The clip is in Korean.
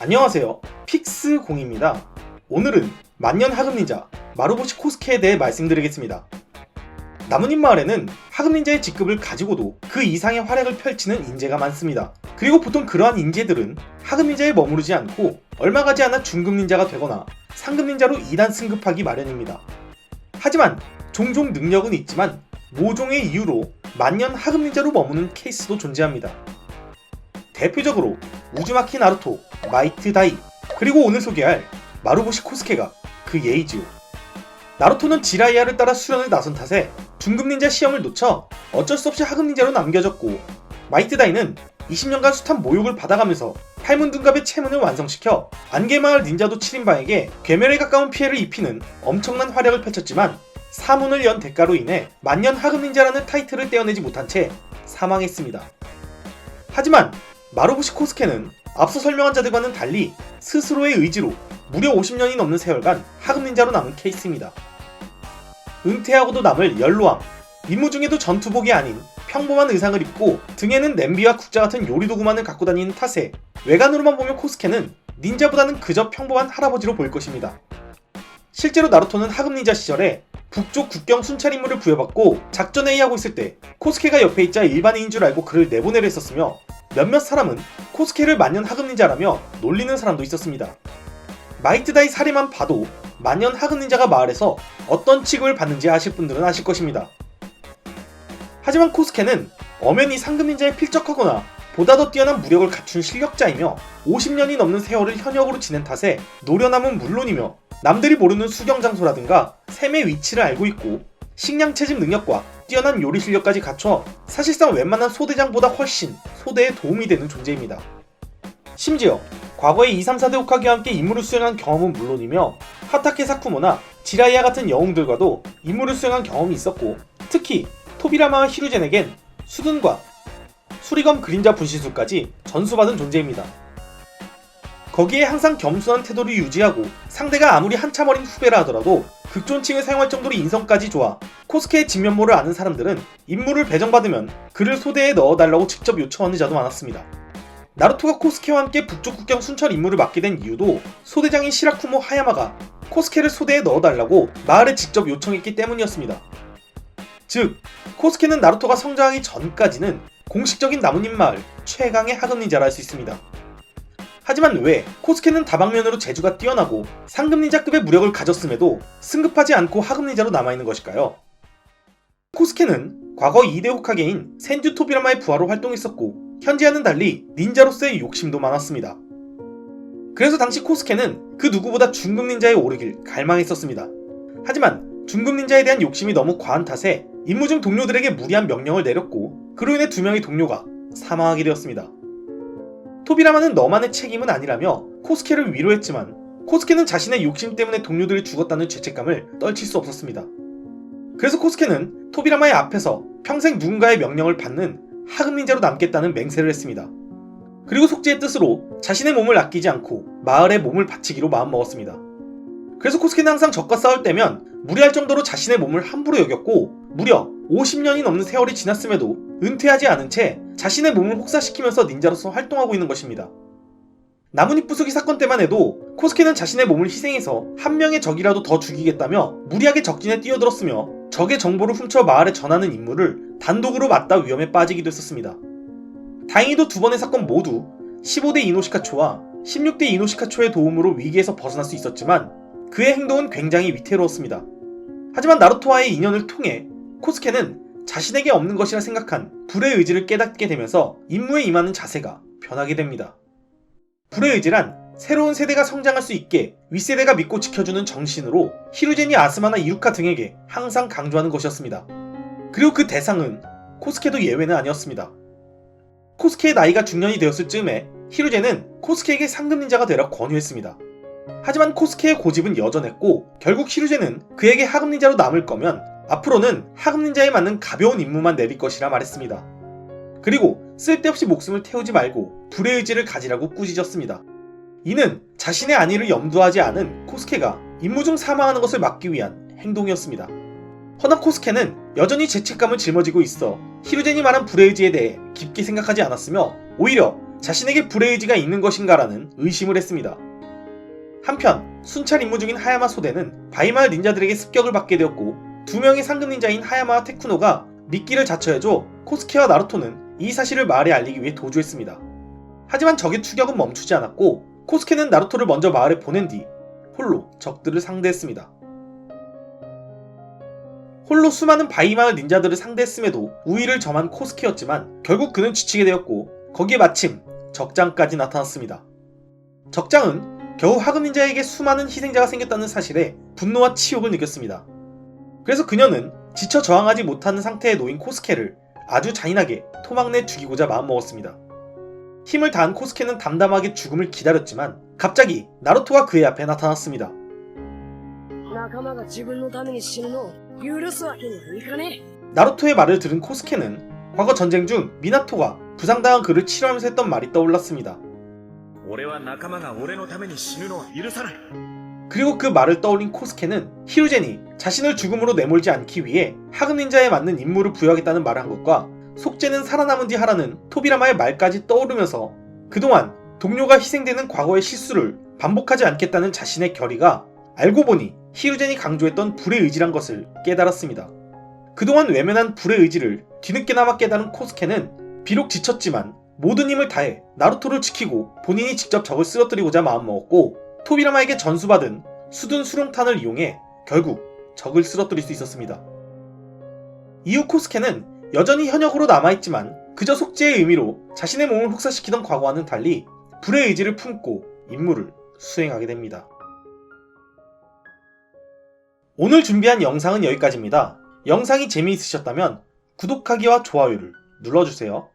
안녕하세요. 픽스공입니다. 오늘은 만년 하급 닌자 마루보시 코스케에 대해 말씀드리겠습니다. 나무님 마을에는 하급 닌자의 직급을 가지고도 그 이상의 활약을 펼치는 인재가 많습니다. 그리고 보통 그러한 인재들은 하급 닌자에 머무르지 않고 얼마 가지 않아 중급 닌자가 되거나 상급 닌자로 2단 승급하기 마련입니다. 하지만 종종 능력은 있지만 모종의 이유로 만년 하급 닌자로 머무는 케이스도 존재합니다. 대표적으로 우즈마키 나루토, 마이트 다이, 그리고 오늘 소개할 마루보시 코스케가 그 예이지요. 나루토는 지라이아를 따라 수련을 나선 탓에 중급 닌자 시험을 놓쳐 어쩔 수 없이 하급 닌자로 남겨졌고 마이트 다이는 20년간 숱한 모욕을 받아가면서 팔문둥갑의 체문을 완성시켜 안개마을 닌자도 7인방에게 괴멸에 가까운 피해를 입히는 엄청난 활약을 펼쳤지만 사문을 연 대가로 인해 만년 하급 닌자라는 타이틀을 떼어내지 못한 채 사망했습니다. 하지만 마루부시 코스케는 앞서 설명한 자들과는 달리 스스로의 의지로 무려 50년이 넘는 세월간 하급 닌자로 남은 케이스입니다. 은퇴하고도 남을 연로함, 임무 중에도 전투복이 아닌 평범한 의상을 입고 등에는 냄비와 국자 같은 요리 도구만을 갖고 다니는 탓에 외관으로만 보면 코스케는 닌자보다는 그저 평범한 할아버지로 보일 것입니다. 실제로 나루토는 하급 닌자 시절에 북쪽 국경 순찰 임무를 부여받고 작전 회의하고 있을 때 코스케가 옆에 있자 일반인인 줄 알고 그를 내보내려 했었으며 몇몇 사람은 코스케를 만년 하급 닌자라며 놀리는 사람도 있었습니다. 마이트다이 사례만 봐도 만년 하급 닌자가 마을에서 어떤 취급을 받는지 아실 분들은 아실 것입니다. 하지만 코스케는 엄연히 상급 닌자에 필적하거나 보다 더 뛰어난 무력을 갖춘 실력자이며 50년이 넘는 세월을 현역으로 지낸 탓에 노련함은 물론이며 남들이 모르는 수경 장소라든가 샘의 위치를 알고 있고 식량 채집 능력과 뛰어난 요리 실력까지 갖춰 사실상 웬만한 소대장보다 훨씬 소대에 도움이 되는 존재입니다. 심지어 과거에 2, 3, 4대 호카게와 함께 임무를 수행한 경험은 물론이며 하타케 사쿠모나 지라이아 같은 영웅들과도 임무를 수행한 경험이 있었고 특히 토비라마와 히루젠에겐 수든과 수리검 그림자 분신술까지 전수받은 존재입니다. 거기에 항상 겸손한 태도를 유지하고 상대가 아무리 한참 어린 후배라 하더라도 극존칭을 사용할 정도로 인성까지 좋아 코스케의 진면모를 아는 사람들은 임무를 배정받으면 그를 소대에 넣어달라고 직접 요청하는 자도 많았습니다. 나루토가 코스케와 함께 북쪽 국경 순찰 임무를 맡게 된 이유도 소대장인 시라쿠모 하야마가 코스케를 소대에 넣어달라고 마을에 직접 요청했기 때문이었습니다. 즉, 코스케는 나루토가 성장하기 전까지는 공식적인 나무님 마을 최강의 하급 닌자라 할 수 있습니다. 하지만 왜 코스케는 다방면으로 재주가 뛰어나고 상급 닌자급의 무력을 가졌음에도 승급하지 않고 하급 닌자로 남아있는 것일까요? 코스케는 과거 2대 호카게인 센듀 토비라마의 부하로 활동했었고 현재와는 달리 닌자로서의 욕심도 많았습니다. 그래서 당시 코스케는 그 누구보다 중급 닌자에 오르길 갈망했었습니다. 하지만 중급 닌자에 대한 욕심이 너무 과한 탓에 임무 중 동료들에게 무리한 명령을 내렸고 그로 인해 두 명의 동료가 사망하게 되었습니다. 토비라마는 너만의 책임은 아니라며 코스케를 위로했지만 코스케는 자신의 욕심 때문에 동료들이 죽었다는 죄책감을 떨칠 수 없었습니다. 그래서 코스케는 토비라마의 앞에서 평생 누군가의 명령을 받는 하급 닌자로 남겠다는 맹세를 했습니다. 그리고 속죄의 뜻으로 자신의 몸을 아끼지 않고 마을에 몸을 바치기로 마음먹었습니다. 그래서 코스케는 항상 적과 싸울 때면 무리할 정도로 자신의 몸을 함부로 여겼고 무려 50년이 넘는 세월이 지났음에도 은퇴하지 않은 채 자신의 몸을 혹사시키면서 닌자로서 활동하고 있는 것입니다. 나뭇잎 부수기 사건 때만 해도 코스케는 자신의 몸을 희생해서 한 명의 적이라도 더 죽이겠다며 무리하게 적진에 뛰어들었으며 적의 정보를 훔쳐 마을에 전하는 임무를 단독으로 맡다 위험에 빠지기도 했었습니다. 다행히도 두 번의 사건 모두 15대 이노시카초와 16대 이노시카초의 도움으로 위기에서 벗어날 수 있었지만 그의 행동은 굉장히 위태로웠습니다. 하지만 나루토와의 인연을 통해 코스케는 자신에게 없는 것이라 생각한 불의 의지를 깨닫게 되면서 임무에 임하는 자세가 변하게 됩니다. 불의 의지란 새로운 세대가 성장할 수 있게 윗세대가 믿고 지켜주는 정신으로 히루젠이 아스마나 이루카 등에게 항상 강조하는 것이었습니다. 그리고 그 대상은 코스케도 예외는 아니었습니다. 코스케의 나이가 중년이 되었을 즈음에 히루젠은 코스케에게 상급 닌자가 되라 권유했습니다. 하지만 코스케의 고집은 여전했고 결국 히루젠은 그에게 하급 닌자로 남을 거면 앞으로는 하급 닌자에 맞는 가벼운 임무만 내릴 것이라 말했습니다. 그리고 쓸데없이 목숨을 태우지 말고 불의 의지를 가지라고 꾸짖었습니다. 이는 자신의 안위를 염두하지 않은 코스케가 임무 중 사망하는 것을 막기 위한 행동이었습니다. 허나 코스케는 여전히 죄책감을 짊어지고 있어 히루젠이 말한 불의 의지에 대해 깊게 생각하지 않았으며 오히려 자신에게 불의 의지가 있는 것인가라는 의심을 했습니다. 한편 순찰 임무 중인 하야마 소대는 바이마을 닌자들에게 습격을 받게 되었고 두 명의 상급 닌자인 하야마와 테쿠노가 미끼를 자처해줘 코스케와 나루토는 이 사실을 마을에 알리기 위해 도주했습니다. 하지만 적의 추격은 멈추지 않았고 코스케는 나루토를 먼저 마을에 보낸 뒤 홀로 적들을 상대했습니다. 홀로 수많은 바이마을 닌자들을 상대했음에도 우위를 점한 코스케였지만 결국 그는 지치게 되었고 거기에 마침 적장까지 나타났습니다. 적장은 겨우 하급 닌자에게 수많은 희생자가 생겼다는 사실에 분노와 치욕을 느꼈습니다. 그래서 그녀는 지쳐 저항하지 못하는 상태에 놓인 코스케를 아주 잔인하게 토막내 죽이고자 마음먹었습니다. 힘을 다한 코스케는 담담하게 죽음을 기다렸지만 갑자기 나루토가 그의 앞에 나타났습니다. 나루토의 말을 들은 코스케는 과거 전쟁 중 미나토가 부상당한 그를 치료하면서 했던 말이 떠올랐습니다. 그리고 그 말을 떠올린 코스케는 히루젠이 자신을 죽음으로 내몰지 않기 위해 하급 닌자에 맞는 임무를 부여하겠다는 말을 한 것과 속죄는 살아남은 뒤 하라는 토비라마의 말까지 떠오르면서 그동안 동료가 희생되는 과거의 실수를 반복하지 않겠다는 자신의 결의가 알고 보니 히루젠이 강조했던 불의 의지란 것을 깨달았습니다. 그동안 외면한 불의 의지를 뒤늦게나마 깨달은 코스케는 비록 지쳤지만 모든 힘을 다해 나루토를 지키고 본인이 직접 적을 쓰러뜨리고자 마음먹었고 토비라마에게 전수받은 수둔 수룡탄을 이용해 결국 적을 쓰러뜨릴 수 있었습니다. 이후 코스케는 여전히 현역으로 남아있지만 그저 속죄의 의미로 자신의 몸을 혹사시키던 과거와는 달리 불의 의지를 품고 임무를 수행하게 됩니다. 오늘 준비한 영상은 여기까지입니다. 영상이 재미있으셨다면 구독하기와 좋아요를 눌러주세요.